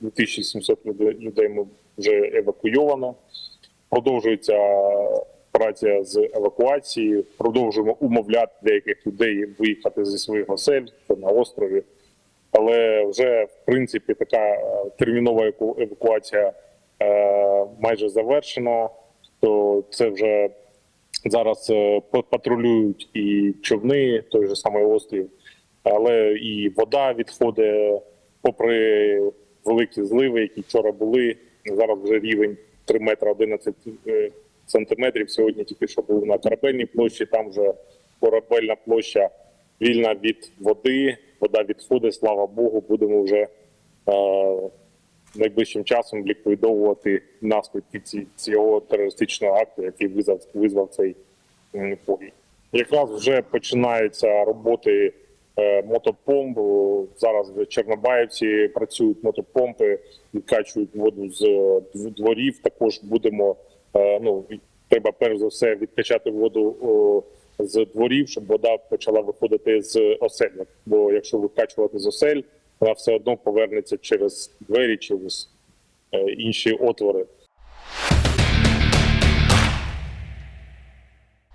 2700 людей, ми вже евакуйовано. Продовжується праця з евакуації. Продовжуємо умовляти деяких людей виїхати зі своїх осель на острові. Але вже в принципі така е, термінова евакуація е, майже завершена. То це вже зараз е, патрулюють і човни, той же самий острів, але і вода відходить, попри великі зливи, які вчора були. Зараз вже рівень 3 метри 11 е, сантиметрів. Сьогодні тільки що був на корабельній площі. Там вже корабельна площа вільна від води. Вода відходить, слава Богу, будемо вже е, найближчим часом ліквідовувати наслідки цього терористичного акту, який визвав, визвав цей м, подій. Якраз вже починаються роботи мотопомп. Зараз в Чорнобаївці працюють мотопомпи, відкачують воду з е, дворів. Також будемо е, ну треба перш за все відкачати воду з дворів, щоб вода почала виходити з осель. Бо якщо викачувати з осель, вона все одно повернеться через двері, через е, інші отвори.